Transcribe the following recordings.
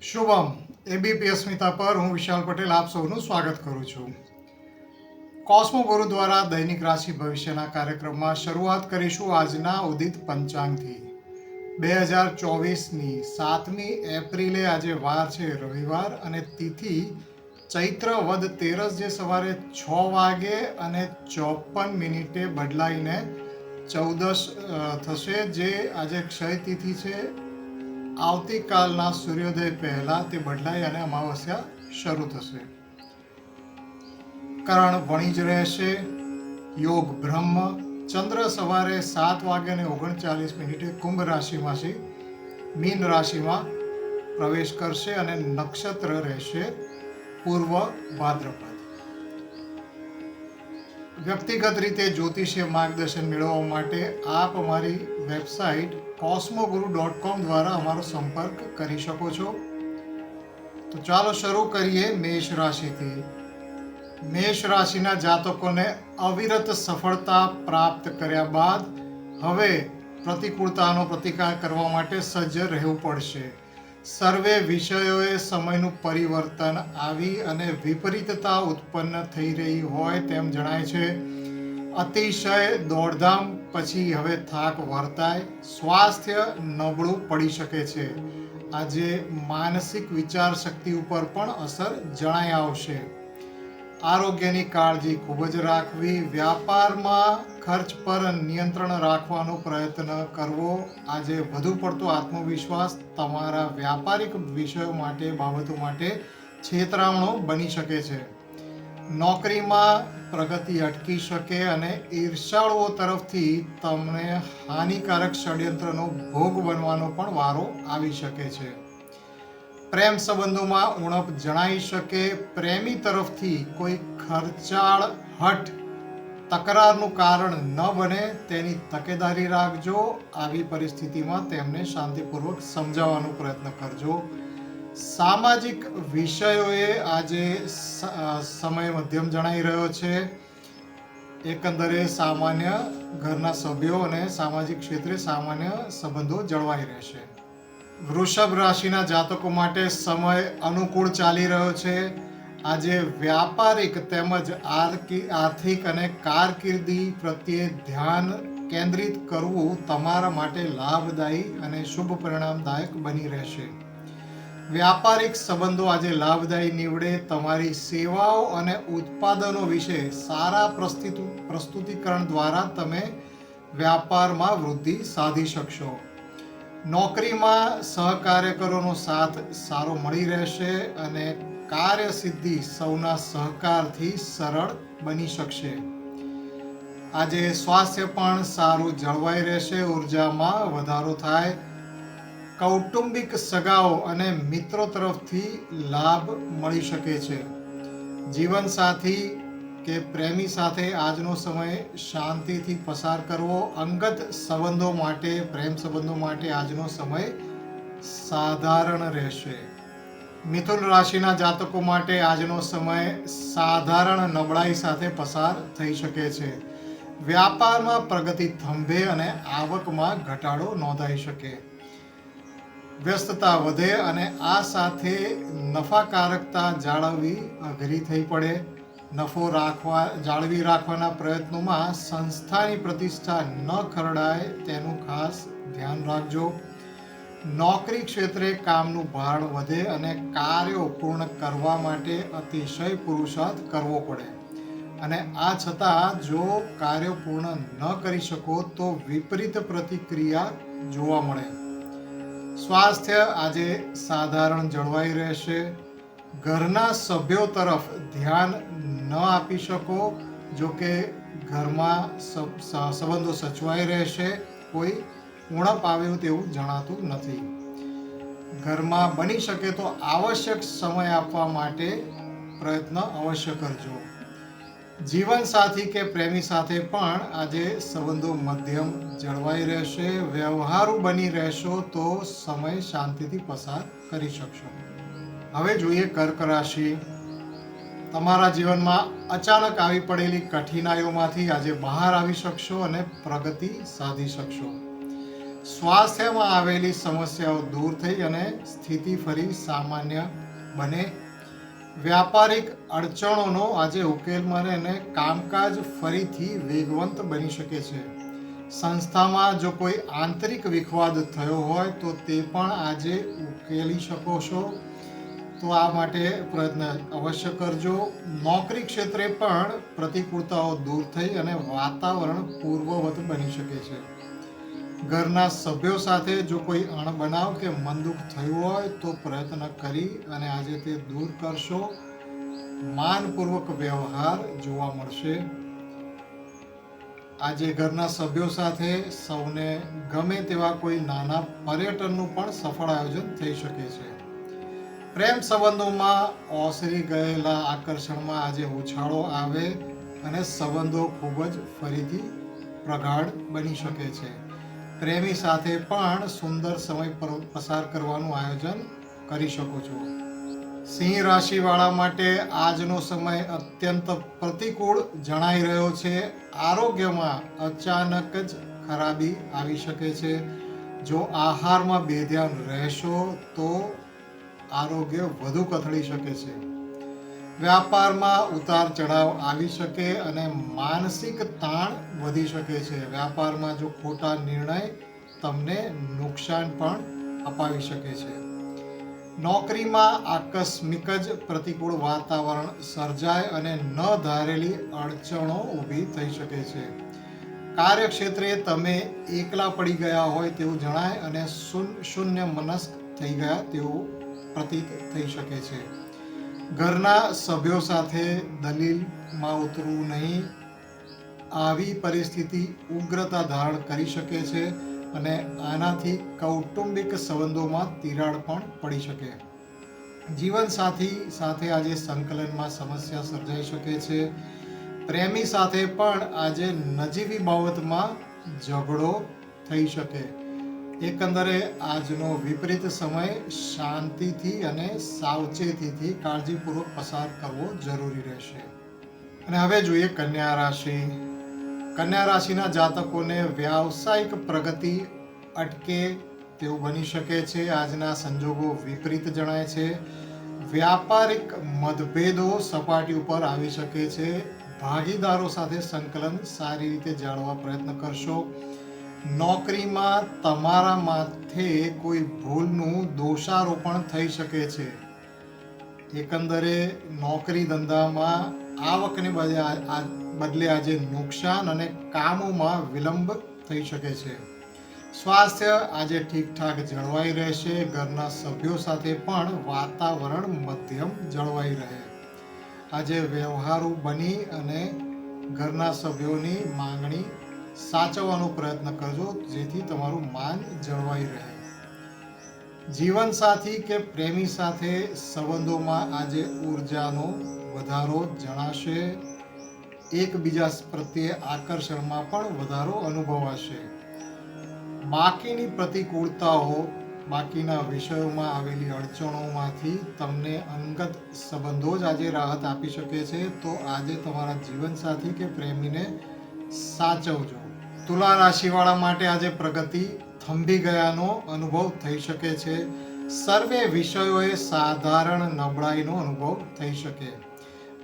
Shubham ABP અસ્મિતા પર હું વિશાલ પટેલ આપ સૌનું સ્વાગત કરું છું. કોસ્મો ગુરુ દ્વારા દૈનિક રાશિ ભવિષ્યના કાર્યક્રમમાં શરૂઆત કરીશું આજના ઉદિત પંચાંગથી. બે હજાર ચોવીસની સાતમી એપ્રિલે આજે વાર છે રવિવાર અને તિથિ ચૈત્ર વદ તેરસ જે સવારે છ વાગે અને ચોપન મિનિટે બદલાઈને ચૌદસ થશે જે આજે ક્ષય તિથિ છે. આવતીકાલના સૂર્યોદય પહેલા તે બદલાઈ અને અમાવસ્યા શરૂ થશે. કરણ વણી જ રહેશે. યોગ બ્રહ્મ ચંદ્ર સવારે સાત વાગે અને ઓગણચાલીસ મિનિટે કુંભ રાશિમાંથી મીન રાશિમાં પ્રવેશ કરશે અને નક્ષત્ર રહેશે પૂર્વ ભાદ્રપદ. વ્યક્તિગત રીતે જ્યોતિષીય માર્ગદર્શન મેળવવા માટે આપ અમારી વેબસાઇટ કોસ્મોગુરુ ડોટ કોમ દ્વારા અમારો સંપર્ક કરી શકો છો. તો ચાલો શરૂ કરીએ મેષ રાશિથી. મેષ રાશિના જાતકોને અવિરત સફળતા પ્રાપ્ત કર્યા બાદ હવે પ્રતિકૂળતાનો પ્રતિકાર કરવા માટે સજ્જ રહેવું પડશે. સર્વે વિષયોએ સમયનું પરિવર્તન આવી અને વિપરીતતા ઉત્પન્ન થઈ રહી હોય તેમ જણાય છે. અતિશય દોડધામ પછી હવે થાક વર્તાય, સ્વાસ્થ્ય નબળું પડી શકે છે. આજે માનસિક વિચાર શક્તિ ઉપર પણ અસર જણાઈ આવશે. આરોગ્યની કાળજી ખૂબ જ રાખવી, વ્યાપારમાં ખર્ચ પર નિયંત્રણ રાખવાનો પ્રયત્ન કરવો, આજે વધુ પડતો આત્મવિશ્વાસ તમારા વ્યાપારિક વિષયો માટે, બાબતો માટે છેતરામણો બની શકે છે. નોકરીમાં પ્રગતિ અટકી શકે અને ઈર્ષાળુઓ તરફથી તમને હાનિકારક ષડયંત્રનો ભોગ બનવાનો પણ વારો આવી શકે છે. પ્રેમ સંબંધોમાં ઉણપ જણાઈ શકે, પ્રેમી તરફથી કોઈ ખર્ચાળ હઠ તકરારનું કારણ ન બને તેની તકેદારી રાખજો, આવી પરિસ્થિતિમાં તેમને શાંતિપૂર્વક સમજાવવાનો પ્રયત્ન કરજો. સામાજિક વિષયોએ આજે સમય મધ્યમ જણાઈ રહ્યો છે. એકંદરે સામાન્ય ઘરના સભ્યો અને સામાજિક ક્ષેત્રે સામાન્ય સંબંધો જળવાઈ રહેશે. વૃષભ રાશિના જાતકો માટે સમય અનુકૂળ ચાલી રહ્યો છે. આજે વ્યાપારિક તેમજ આર્થિક અને કારકિર્દી પ્રત્યે ધ્યાન કેન્દ્રિત કરવું તમારા માટે લાભદાયી અને શુભ પરિણામદાયક બની રહેશે. વ્યાપારિક સંબંધો આજે લાભદાયી નીવડે. તમારી સેવાઓ અને ઉત્પાદનો વિશે સારા પ્રસ્તુતિ, પ્રસ્તુતિકરણ દ્વારા તમે વ્યાપારમાં વૃદ્ધિ સાધી શકશો. નોકરીમાં સહકાર્યકરોનો સાથ સારો મળી રહેશે અને કાર્યસિદ્ધિ સૌના સહકારથી સરળ બની શકશે. આજે સ્વાસ્થ્ય પણ સારું જળવાઈ રહેશે. ઉર્જામાં વધારો થાય. કૌટુંબિક સગાઓ અને મિત્રો તરફથી લાભ મળી શકે છે. જીવનસાથી કે પ્રેમી સાથે આજનો સમય શાંતિથી પસાર કરવો, અંગત સંબંધો માટે, પ્રેમ સંબંધો માટે આજનો સમય સાધારણ રહેશે. મિથુન રાશિના જાતકો માટે આજનો સમય સાધારણ નબળાઈ સાથે પસાર થઈ શકે છે. વ્યાપારમાં પ્રગતિ થંભે અને આવકમાં ઘટાડો નોંધાઈ શકે. વ્યસ્તતા વધે અને આ સાથે નફાકારકતા જાળવવી અઘરી થઈ પડે. નફો રાખવા, જાળવી રાખવાના પ્રયત્નોમાં સંસ્થાની પ્રતિષ્ઠા ન ખરડાય તેનું ખાસ ધ્યાન રાખજો. નોકરી ક્ષેત્રે કામનું ભાર વધે અને કાર્યો પૂર્ણ કરવા માટે અતિશય પુરુષાર્થ કરવો પડે. અને આ છતાં જો કાર્યો પૂર્ણ ન કરી શકો તો વિપરીત પ્રતિક્રિયા જોવા મળે. સ્વાસ્થ્ય આજે સાધારણ જળવાઈ રહેશે. ઘરના સભ્યો તરફ ધ્યાન ન આપી શકો જો કે ઘરમાં સંબંધો સચવાઈ રહેશે, કોઈ ઉણપ આવ્યું તેવું જણાતું નથી. ઘરમાં બની શકે તો આવશ્યક સમય આપવા માટે પ્રયત્ન અવશ્ય કરજો. જીવનસાથી કે પ્રેમી સાથે પણ આજે સંબંધો મધ્યમ જળવાઈ રહેશે, વ્યવહારુ બની રહેશો તો સમય શાંતિથી પસાર કરી શકશો. હવે જોઈએ કર્ક રાશિ. તમારા જીવનમાં અચાનક આવી પડેલી કઠિનાઈઓમાંથી આજે બહાર આવી શકશો અને પ્રગતિ સાધી શકશો. સ્વાસ્થ્યમાં આવેલી સમસ્યાઓ દૂર થઈ અને સ્થિતિ ફરી સામાન્ય બને વ્યાપારિક અડચણોનો આજે ઉકેલ મળે અને કામકાજ ફરીથી વેગવંત બની શકે છે. સંસ્થામાં જો કોઈ આંતરિક વિખવાદ થયો હોય તો તે પણ આજે ઉકેલી શકો છો. તો આ માટે પ્રયત્ન અવશ્ય કરજો. નોકરી ક્ષેત્રે પણ પ્રતિકૂળતાઓ દૂર થઈ અને વાતાવરણ પૂર્વવત બની શકે છે. ઘરના સભ્યો સાથે જો કોઈ અણબનાવ કે મનદુખ થયું હોય તો પ્રયત્ન કરી અને આજે તે દૂર કરશો. માનપૂર્વક વ્યવહાર જોવા મળશે. આજે ઘરના સભ્યો સાથે સૌને ગમે તેવા કોઈ નાના પર્યટનનું પણ સફળ આયોજન થઈ શકે છે. પ્રેમ સંબંધોમાં ઓસરી ગયેલા આકર્ષણમાં આજે ઉછાળો આવે અને સંબંધો ખૂબ જ ફરીથી પ્રગાઢ બની શકે છે. પ્રેમી સાથે પણ સુંદર સમય પસાર કરવાનું આયોજન કરી શકો છો. સિંહ રાશિવાળા માટે આજનો સમય અત્યંત પ્રતિકૂળ જણાઈ રહ્યો છે. આરોગ્યમાં અચાનક જ ખરાબી આવી શકે છે. જો આહારમાં બેધ્યાન રહેશો તો આરોગ્ય વધુ કથળી શકે છે. વ્યાપારમાં ઉતાર ચઢાવ આવી શકે અને માનસિક તાણ વધી શકે છે. વ્યાપારમાં જો ખોટા નિર્ણય તમને નુકસાન પણ અપાવી શકે છે. નોકરીમાં આકસ્મિક જ પ્રતિકૂળ વાતાવરણ સર્જાય અને ન ધારેલી અડચણો ઊભી થઈ શકે છે. કાર્યક્ષેત્રે તમે એકલા પડી ગયા હોય તેવું જણાય અને શૂન- શૂન્ય મનસ્ક થઈ ગયા તેવું પ્રતીત થઈ શકે છે. ઘરના સભ્યો સાથે દલીલમાં ઉતરવું નહીં. આવી પરિસ્થિતિ ઉગ્રતા ધારણ કરી શકે છે અને આનાથી કૌટુંબિક સંબંધોમાં તિરાડ પણ પડી શકે. જીવનસાથી સાથે આજે સંકલનમાં સમસ્યા સર્જાઈ શકે છે. પ્રેમી સાથે પણ આજે નજીવી બાબતમાં ઝઘડો થઈ શકે. એકંદરે આજનો વિપરીત સમય શાંતિથી અને સાવચેતીથી કાળજીપૂર્વક પસાર કરવો જરૂરી રહેશે. અને હવે જોઈએ કન્યા રાશિ. કન્યા રાશિના જાતકોને વ્યાવસાયિક પ્રગતિ અટકે તેવું બની શકે છે. આજના સંજોગો વિપરીત જણાય છે. વ્યાપારિક મતભેદો સપાટી ઉપર આવી શકે છે. ભાગીદારો સાથે સંકલન સારી રીતે જાળવવા પ્રયત્ન કરશો. નોકરીમાં તમારા માથે કોઈ ભૂલનું દોષારોપણ થઈ શકે છે. એકંદરે નોકરી ધંધામાં આવકને બદલે આજે નુકસાન અને કામોમાં વિલંબ થઈ શકે છે. સ્વાસ્થ્ય આજે ઠીકઠાક જળવાઈ રહેશે, ઘરના સભ્યો સાથે પણ વાતાવરણ મધ્યમ જળવાઈ રહે. આજે વ્યવહારુ બની અને ઘરના સભ્યોની માંગણી સાચવવાનો પ્રયત્ન કરજો, જેથી તમારું માન જળવાઈ રહે. જીવનસાથી કે પ્રેમી સાથે સંબંધોમાં આજે ઉર્જાનો વધારો જણાશે. એકબીજા પ્રત્યે આકર્ષણમાં પણ વધારો અનુભવાશે. બાકીની પ્રતિકૂળતાઓ, બાકીના વિષયોમાં આવેલી અડચણોમાંથી તમને અંગત સંબંધો જ આજે રાહત આપી શકે છે. તો આજે તમારા જીવનસાથી કે પ્રેમીને સાચવજો. તુલા રાશિવાળા માટે આજે પ્રગતિ થંભી ગયાનો અનુભવ થઈ શકે છે. સર્વે વિષયોએ સાધારણ નબળાઈનો અનુભવ થઈ શકે.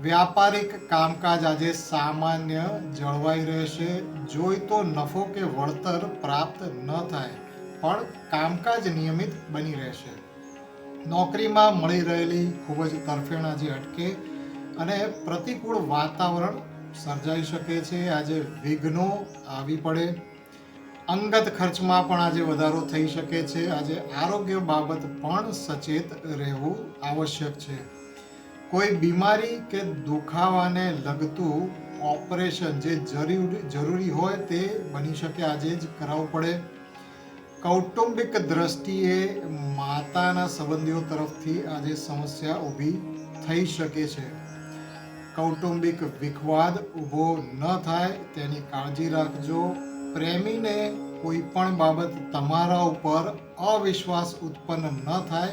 વ્યાપારિક કામકાજ આજે સામાન્ય જળવાઈ રહેશે. જોઈતો નફો કે વળતર પ્રાપ્ત ન થાય, પણ કામકાજ નિયમિત બની રહેશે. નોકરીમાં મળી રહેલી ખૂબ જ તરફેણ આજે અટકે અને પ્રતિકૂળ વાતાવરણ સર્જાઈ શકે છે. આજે વિઘ્નો આવી પડે. અંગત ખર્ચમાં પણ આજે વધારો થઈ શકે છે. આજે આરોગ્ય બાબત પણ સચેત રહેવું આવશ્યક છે. કોઈ બીમારી કે દુખાવાને લગતું ઓપરેશન જે જરૂરી જરૂરી હોય તે બની શકે. આજે જ કરાવવું પડે. કૌટુંબિક દ્રષ્ટિએ માતાના સંબંધીઓ તરફથી આજે સમસ્યા ઊભી થઈ શકે છે. કૌટુંબિક વિખવાદ ઊભો ન થાય, તેની કાળજી રાખજો. પ્રેમીને કોઈ પણ બાબત તમારા ઉપર અવિશ્વાસ ઉત્પન્ન ન થાય,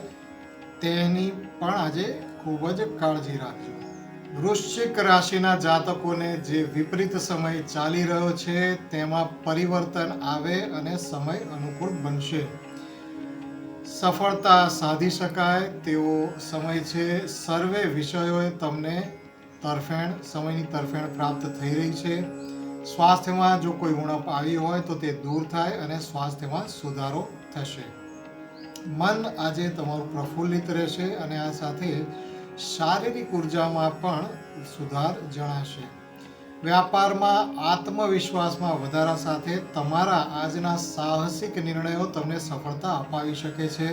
તેની પણ આજે ખૂબ જ કાળજી રાખજો. વૃશ્ચિક રાશિના જાતકોને જે વિપરીત સમય ચાલી રહ્યો છે, તેમાં પરિવર્તન આવે અને સમય અનુકૂળ બનશે. સફળતા સાધી શકાય તેવો સમય છે. સર્વે વિષયોએ તમને તરફેણ, સમયની તરફેણ પ્રાપ્ત થઈ રહી છે. સ્વાસ્થ્યમાં જો કોઈ ઉણપ આવી હોય તો તે દૂર થાય અને સ્વાસ્થ્યમાં સુધારો થશે. મન આજે તમારું પ્રફુલ્લિત રહેશે અને આ સાથે શારીરિક ઉર્જામાં પણ સુધાર જણાશે. વ્યાપારમાં આત્મવિશ્વાસમાં વધારા સાથે તમારા આજના સાહસિક નિર્ણયો તમને સફળતા અપાવી શકે છે.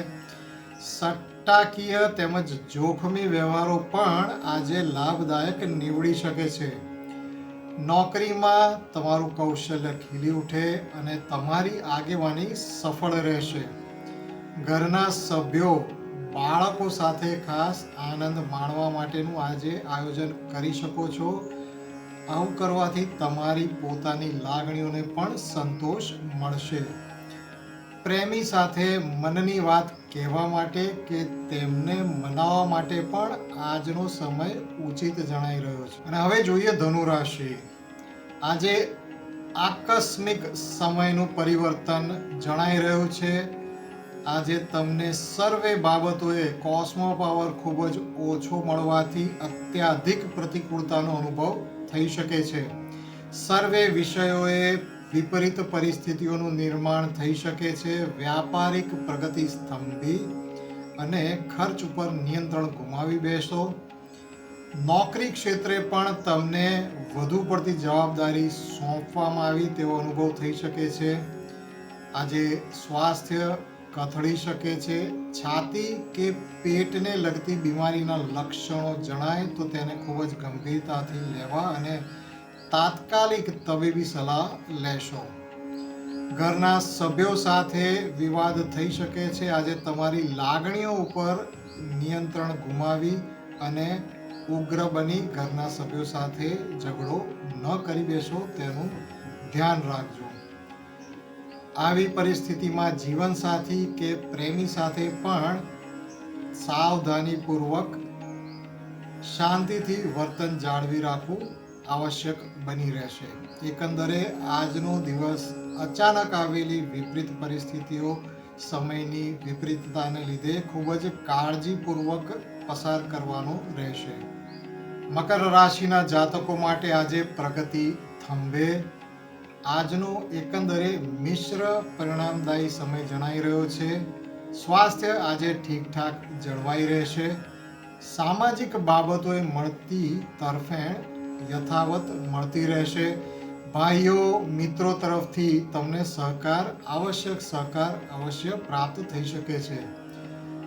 સટ્ટાકીય તેમજ જોખમી વ્યવહારો પણ આજે લાભદાયક નીવડી શકે છે. નોકરીમાં તમારું કૌશલ્ય ખીલી ઉઠે અને તમારી આગેવાની સફળ રહેશે. ઘરના સભ્યો બાળકો સાથે ખાસ આનંદ માણવા માટેનું આજે આયોજન કરી શકો છો. આવું કરવાથી તમારી પોતાની લાગણીઓને પણ સંતોષ મળશે. પ્રેમી સાથે મનની વાત કહેવા માટે કે તેમને મનાવવા માટે પણ આજનો સમય ઉચિત જણાઈ રહ્યો છે. અને હવે જોઈએ ધનુ રાશિ આજે આકસ્મિક સમયનું પરિવર્તન જણાઈ રહ્યું છે. આજે તમને સર્વે બાબતોએ કોસ્મો પાવર ખૂબ જ ઓછો મળવાથી અત્યાધિક પ્રતિકૂળતાનો અનુભવ થઈ શકે છે. સર્વે વિષયોએ વિપરીત પરિસ્થિતિઓનું નિર્માણ થઈ શકે છે. વ્યાપારિક પ્રગતિ સ્તંભી અને ખર્ચ ઉપર નિયંત્રણ ગુમાવી બેસો. નોકરી ક્ષેત્રે પણ તમને વધુ પડતી જવાબદારી સોંપવામાં આવી તેવો અનુભવ થઈ શકે છે. આજે સ્વાસ્થ્ય કથળી શકે છે. છાતી કે પેટને લગતી બીમારીના લક્ષણો જણાય તો તેને ખૂબ જ ગંભીરતાથી લેવા અને તાત્કાલિક તબીબી સલાહ લેશો. ઘરના સભ્યો સાથે વિવાદ થઈ શકે છે. આજે તમારી લાગણીઓ ઉપર નિયંત્રણ ગુમાવી અને ઉગ્ર બની ઘરના સભ્યો સાથે ઝઘડો ન કરી બેસો, તેનું ધ્યાન રાખજો. આવી પરિસ્થિતિમાં જીવનસાથી કે પ્રેમી સાથે પણ સાવધાનીપૂર્વક શાંતિથી વર્તન જાળવી રાખવું આવશ્યક બની રહેશે. એકંદરે, આજનો દિવસ અચાનક આવેલી વિપરીત પરિસ્થિતિઓ, સમયની વિપરીતતાને લીધે ખૂબ જ કાળજીપૂર્વક પસાર કરવાનો રહેશે. મકર રાશિના જાતકો માટે આજે પ્રગતિ થંભે. આજનો એકંદરે મિશ્ર પરિણામદાયી સમય જણાઈ રહ્યો છે. સ્વાસ્થ્ય આજે ઠીકઠાક જળવાઈ રહેશે. સામાજિક બાબતોએ મળતી તરફેણ યથાવત મળતી રહેશે. ભાઈઓ, મિત્રો તરફથી તમને સહકાર, આવશ્યક સહકાર અવશ્ય પ્રાપ્ત થઈ શકે છે.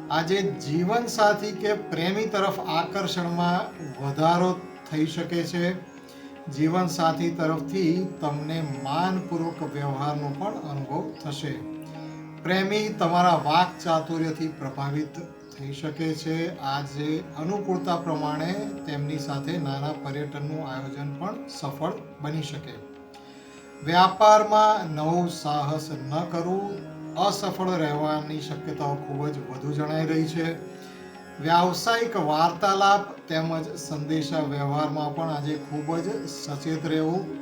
આજે જીવનસાથી કે પ્રેમી તરફ આકર્ષણમાં વધારો થઈ શકે છે. જીવનસાથી તરફથી તમને માનપૂર્વક વ્યવહારનો પણ અનુભવ થશે. પ્રેમી તમારા વાક ચાતુર્યથી પ્રભાવિત થઈ શકે છે. આજે અનુકૂળતા પ્રમાણે તેમની સાથે નાના પર્યટનનું આયોજન પણ સફળ બની શકે. વ્યાપારમાં નવું સાહસ ન કરવું, અસફળ રહેવાની શક્યતાઓ ખૂબ જ વધુ જણાઈ રહી છે. વ્યાવસાયિક વાર્તાલાપ તેમજ સંદેશા વ્યવહારમાં પણ આજે ખૂબ જ સચેત રહેવું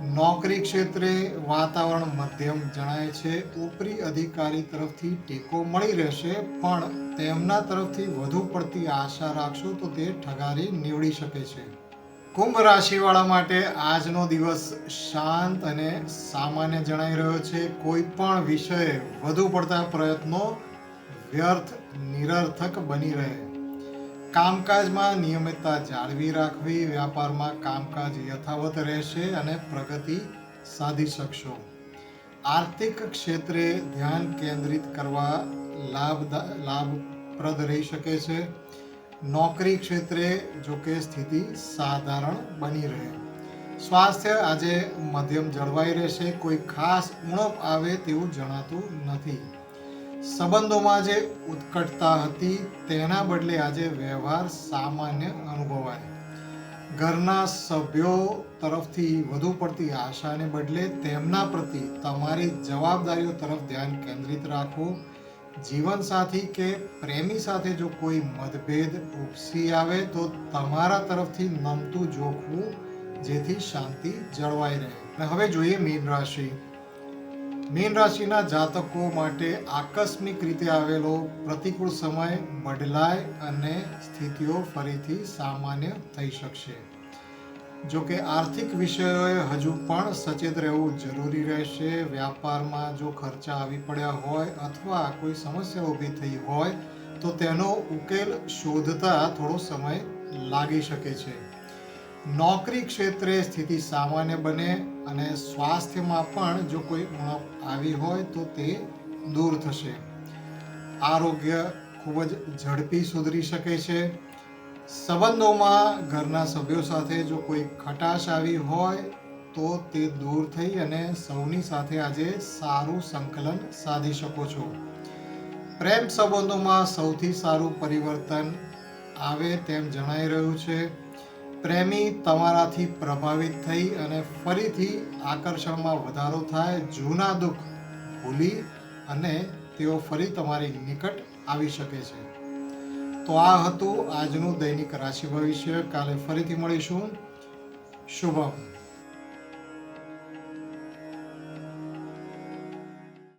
નોકરી ક્ષેત્રે વાતાવરણ મધ્યમ જણાય છે. ઉપરી અધિકારી તરફથી ટેકો મળી રહેશે, પણ તેમના તરફથી વધુ પડતી આશા રાખશો તો તે ઠગારી નીવડી શકે છે. કુંભ રાશિવાળા માટે આજનો દિવસ શાંત અને સામાન્ય જણાઈ રહ્યો છે. કોઈ પણ વિષયે વધુ પડતા પ્રયત્નો વ્યર્થ, નિરર્થક બની રહે. કામકાજમાં નિયમિતતા જાળવી રાખવી, વ્યાપારમાં કામકાજ યથાવત રહેશે અને પ્રગતિ સાધી શકશો. આર્થિક ક્ષેત્રે ધ્યાન કેન્દ્રિત કરવા લાભ લાભપ્રદ રહી શકે છે. નોકરી ક્ષેત્રે જો કે સ્થિતિ સાધારણ બની રહે. સ્વાસ્થ્ય આજે મધ્યમ જળવાઈ રહેશે. કોઈ ખાસ ઉણપ આવે તેવું જણાતું નથી. સંબંધોમાં જે ઉત્કટતા હતી તેના બદલે આજે વ્યવહાર સામાન્ય અનુભવાય. ઘરના સભ્યો તરફથી વધુ પડતી આશાને બદલે તેમના પ્રતિ તમારી જવાબદારીઓ તરફ ધ્યાન કેન્દ્રિત રાખવું, જીવનસાથી કે પ્રેમી સાથે જો કોઈ મતભેદ ઉપસી આવે તો તમારા તરફથી નમતું જોખવું જેથી શાંતિ જળવાઈ રહે. હવે જોઈએ મીન રાશિ. મીન રાશિના જાતકો માટે આકસ્મિક રીતે આવેલો પ્રતિકૂળ સમય, બદલાય અને સ્થિતિઓ ફરીથી સામાન્ય થઈ શકશે. જો કે આર્થિક વિષયોએ હજુ પણ સચેત રહેવું જરૂરી રહેશે. વ્યાપારમાં જો ખર્ચા આવી પડ્યા હોય અથવા કોઈ સમસ્યા ઊભી થઈ હોય તો તેનો ઉકેલ શોધતા થોડો સમય લાગી શકે છે. નોકરી ક્ષેત્રે સ્થિતિ સામાન્ય બને અને સ્વાસ્થ્યમાં પણ જો કોઈ ઉણપ આવી હોય તો તે દૂર થશે. આરોગ્ય ખૂબ જ ઝડપી સુધરી શકે છે. સંબંધોમાં ઘરના સભ્યો સાથે જો કોઈ ખટાશ આવી હોય તો તે દૂર થઈ અને સૌની સાથે આજે સારું સંકલન સાધી શકો છો. પ્રેમ સંબંધોમાં સૌથી સારું પરિવર્તન આવે તેમ જણાઈ રહ્યું છે. પ્રેમી તમારાથી પ્રભાવિત થઈ અને ફરીથી આકર્ષણમાં વધારો થાય, જૂના દુઃખ ભૂલી અને તેઓ ફરી તમારી નિકટ આવી શકે છે. તો આ હતું આજનું દૈનિક રાશિ ભવિષ્ય. કાલે ફરીથી મળીશું. શુભમ.